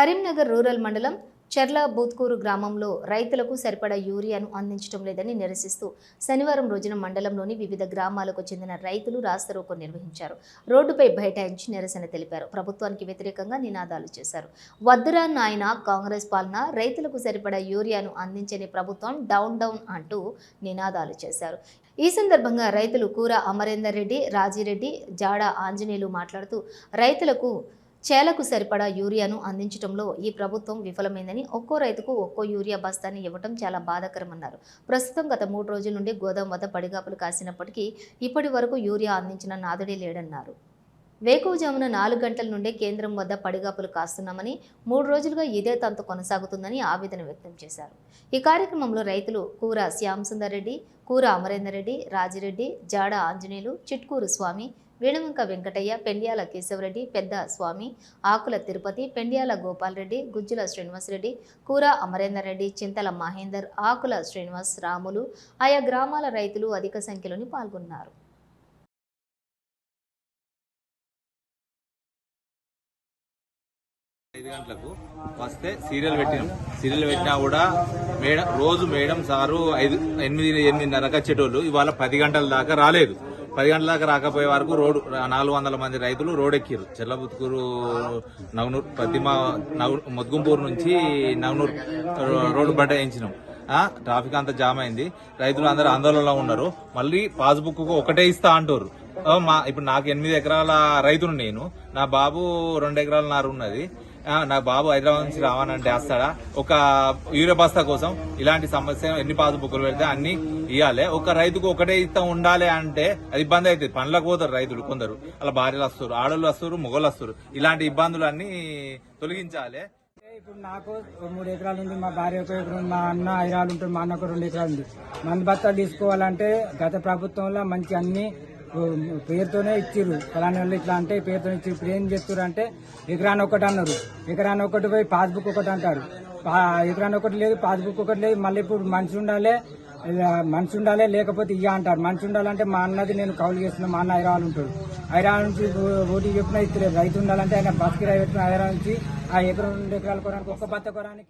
Karimnagar rural మండలం చెర్ల బూత్కూరు గ్రామంలో రైతులకు సరిపడా యూరియాను అందించడం లేదని నిరసిస్తూ శనివారం రోజున మండలంలోని వివిధ గ్రామాలకు చెందిన రైతులు రాస్తారోకో నిర్వహించారు. రోడ్డుపై బైఠాయించి నిరసన తెలిపారు. ప్రభుత్వానికి వ్యతిరేకంగా నినాదాలు చేశారు. వద్దురా నాయన కాంగ్రెస్ పాలన రైతులకు సరిపడా యూరియాను అందించని ప్రభుత్వం డౌన్ డౌన్ అంటూ నినాదాలు చేశారు. ఈ సందర్భంగా రైతులు కూర అమరేందర్ రెడ్డి రాజిరెడ్డి జాడ ఆంజనేయులు మాట్లాడుతూ రైతులకు చేలకు సరిపడా యూరియాను అందించడంలో ఈ ప్రభుత్వం విఫలమైందని ఒక్కో రైతుకు ఒక్కో యూరియా బస్తాని ఇవ్వటం చాలా బాధాకరమన్నారు. ప్రస్తుతం గత మూడు రోజుల నుండి గోదాం వద్ద పడిగాపులు కాసినప్పటికీ ఇప్పటి వరకు యూరియా అందించిన నాదుడే లేడన్నారు. వేకువజామున నాలుగు గంటల నుండే కేంద్రం వద్ద పడిగాపులు కాస్తున్నామని మూడు రోజులుగా ఇదే తంతు కొనసాగుతుందని ఆవేదన వ్యక్తం చేశారు. ఈ కార్యక్రమంలో రైతులు కూర శ్యాంసుందర్ రెడ్డి కూర అమరేందర్ రెడ్డి రాజిరెడ్డి జాడ ఆంజనేయులు చిట్కూరు స్వామి వేణువంక వెంకటయ్య పెండ్యాల కేశవరెడ్డి పెద్ద స్వామి ఆకుల తిరుపతి పెండ్యాల గోపాలరెడ్డి గుజ్జుల శ్రీనివాసరెడ్డి కూర అమరేందర్ రెడ్డి చింతల మహేందర్ ఆకుల శ్రీనివాస్ రాములు ఆయా గ్రామాల రైతులు అధిక సంఖ్యలోని పాల్గొన్నారు. ఐదు గంటలకు వస్తే సీరియల్ పెట్టినాం. సీరియల్ పెట్టినా కూడా మేడం రోజు మేడం సారు ఐదు ఎనిమిది ఎనిమిదిన్నరకు వచ్చేటోళ్ళు. ఇవాళ పది గంటల దాకా రాలేదు. పది గంటల దాకా రాకపోయే వరకు రోడ్డు నాలుగు వందల మంది రైతులు రోడ్ ఎక్కిరు చెల్లబుత్కూరు నవనూరు ప్రతిమ నవ ముద్గుంపూరు నుంచి నవనూరు రోడ్డు బట్ట వేయించినాం. ట్రాఫిక్ అంతా జామ్ అయింది. రైతులు అందరూ ఆందోళనలో ఉన్నారు. మళ్ళీ పాస్బుక్ ఒకటే ఇస్తా అంటారు మా ఇప్పుడు నాకు ఎనిమిది ఎకరాల రైతును నేను. నా బాబు రెండు ఎకరాల నారు ఉన్నది. నా బాబు హైదరాబాద్ నుంచి రావాలంటే వేస్తాడా? ఒక యూరియా బస్తా కోసం ఇలాంటి సమస్య ఎన్ని పాస్బుక్లు పెడితే అన్ని ఇవ్వాలి ఒక రైతుకు ఒకటే ఇస్తా ఉండాలి అంటే అది ఇబ్బంది అవుతుంది పనులకు పోతారు రైతులు కొందరు. అలా భార్యలు వస్తారు ఆడోళ్ళు వస్తారు మొగలు వస్తారు. ఇలాంటి ఇబ్బందులు అన్ని తొలగించాలి ఇప్పుడు నాకు మూడు ఎకరాలు ఉంది మా భార్య ఒక ఎకరం మా అన్న ఐరాలు ఉంటుంది మా అన్న ఒక రెండు ఎకరాలు ఉంది. మంది బత్తాలు తీసుకోవాలంటే గత ప్రభుత్వంలో మంచి అన్ని పేరుతోనే ఇచ్చిర్రు. ఫలానా వాళ్ళు ఇట్లా అంటే పేరుతో ఇచ్చి ఇప్పుడు ఏం చేస్తారు అంటే ఎకరాన్ని ఒకటి అన్నారు. ఎకరాన్ని ఒకటి పోయి పాస్బుక్ ఒకటి అంటారు. ఎకరాన్ని ఒకటి లేదు పాస్బుక్ ఒకటి లేదు. మళ్ళీ ఇప్పుడు మనిషి ఉండాలి ఇలా మనిషి ఉండాలి లేకపోతే ఇయ్య అంటారు. మనిషి ఉండాలంటే మా అన్నది నేను కౌలు చేస్తున్నా మా అన్న ఐరాలు ఉంటాడు. ఐరాల నుంచి ఓటీ చెప్పినా ఇస్తలేదు. రైతు ఉండాలంటే ఆయన బస్కి రైతు పెట్టిన నుంచి ఆ ఎకరం రెండు ఎకరాల కొనడానికి ఒక్క బత్త కొనడానికి